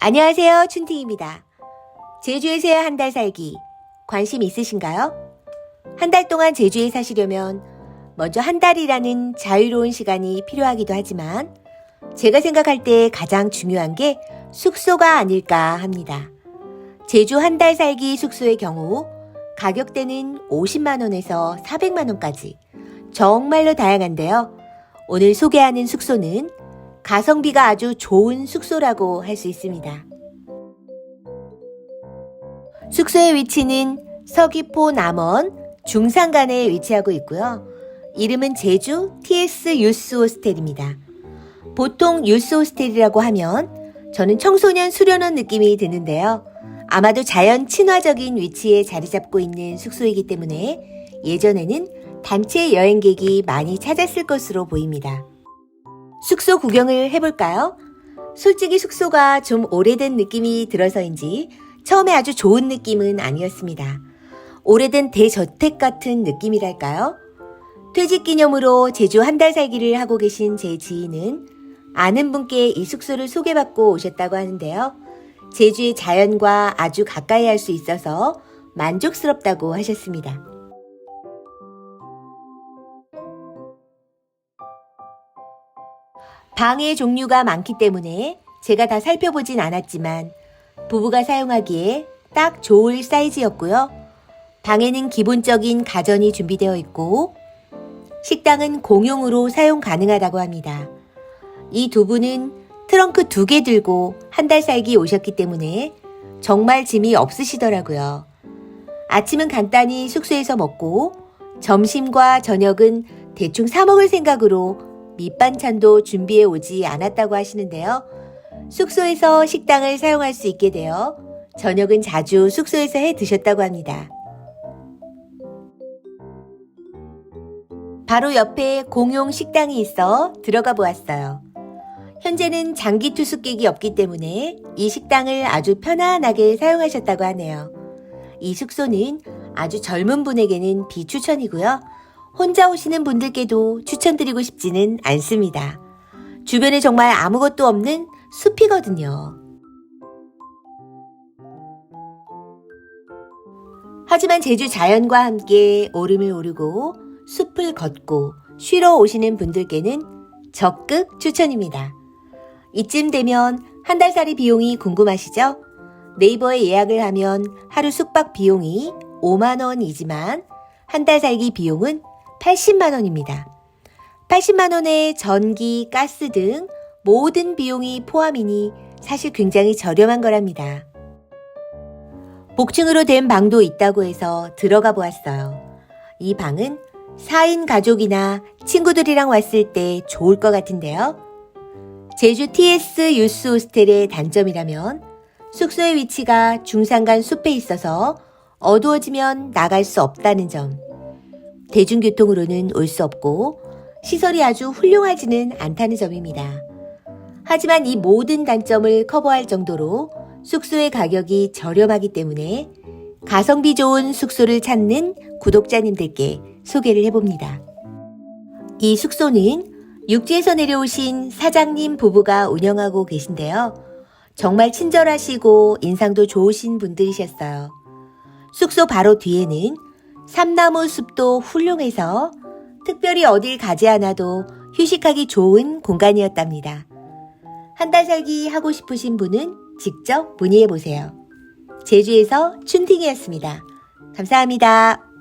안녕하세요. 춘팅입니다. 제주에서의 한 달 살기 관심 있으신가요? 한 달 동안 제주에 사시려면 먼저 한 달이라는 자유로운 시간이 필요하기도 하지만 제가 생각할 때 가장 중요한 게 숙소가 아닐까 합니다. 제주 한 달 살기 숙소의 경우 가격대는 50만원에서 400만원까지 정말로 다양한데요. 오늘 소개하는 숙소는 가성비가 아주 좋은 숙소라고 할 수 있습니다. 숙소의 위치는 서귀포 남원 중산간에 위치하고 있고요. 이름은 제주 TS 유스 호스텔입니다. 보통 유스 호스텔이라고 하면 저는 청소년 수련원 느낌이 드는데요. 아마도 자연 친화적인 위치에 자리 잡고 있는 숙소이기 때문에 예전에는 단체 여행객이 많이 찾았을 것으로 보입니다. 숙소 구경을 해볼까요? 솔직히 숙소가 좀 오래된 느낌이 들어서인지 처음에 아주 좋은 느낌은 아니었습니다. 오래된 대저택 같은 느낌이랄까요? 퇴직 기념으로 제주 한 달 살기를 하고 계신 제 지인은 아는 분께 이 숙소를 소개받고 오셨다고 하는데요. 제주의 자연과 아주 가까이 할 수 있어서 만족스럽다고 하셨습니다. 방의 종류가 많기 때문에 제가 다 살펴보진 않았지만 부부가 사용하기에 딱 좋을 사이즈였고요. 방에는 기본적인 가전이 준비되어 있고 식당은 공용으로 사용 가능하다고 합니다. 이 두 분은 트렁크 두 개 들고 한 달 살기 오셨기 때문에 정말 짐이 없으시더라고요. 아침은 간단히 숙소에서 먹고 점심과 저녁은 대충 사 먹을 생각으로 밑반찬도 준비해 오지 않았다고 하시는데요. 숙소에서 식당을 사용할 수 있게 되어 저녁은 자주 숙소에서 해 드셨다고 합니다. 바로 옆에 공용 식당이 있어 들어가 보았어요. 현재는 장기 투숙객이 없기 때문에 이 식당을 아주 편안하게 사용하셨다고 하네요. 이 숙소는 아주 젊은 분에게는 비추천이고요. 혼자 오시는 분들께도 추천드리고 싶지는 않습니다. 주변에 정말 아무것도 없는 숲이거든요. 하지만 제주 자연과 함께 오름을 오르고 숲을 걷고 쉬러 오시는 분들께는 적극 추천입니다. 이쯤 되면 한 달살이 비용이 궁금하시죠? 네이버에 예약을 하면 하루 숙박 비용이 5만원이지만 한 달 살기 비용은 80만원입니다. 80만원에 전기, 가스 등 모든 비용이 포함이니 사실 굉장히 저렴한 거랍니다. 복층으로 된 방도 있다고 해서 들어가 보았어요. 이 방은 4인 가족이나 친구들이랑 왔을 때 좋을 것 같은데요. 제주 TS 유스 호스텔의 단점이라면 숙소의 위치가 중산간 숲에 있어서 어두워지면 나갈 수 없다는 점. 대중교통으로는 올 수 없고 시설이 아주 훌륭하지는 않다는 점입니다. 하지만 이 모든 단점을 커버할 정도로 숙소의 가격이 저렴하기 때문에 가성비 좋은 숙소를 찾는 구독자님들께 소개를 해봅니다. 이 숙소는 육지에서 내려오신 사장님 부부가 운영하고 계신데요. 정말 친절하시고 인상도 좋으신 분들이셨어요. 숙소 바로 뒤에는 삼나무 숲도 훌륭해서 특별히 어딜 가지 않아도 휴식하기 좋은 공간이었답니다. 한 달 살기 하고 싶으신 분은 직접 문의해 보세요. 제주에서 춘팅이었습니다. 감사합니다.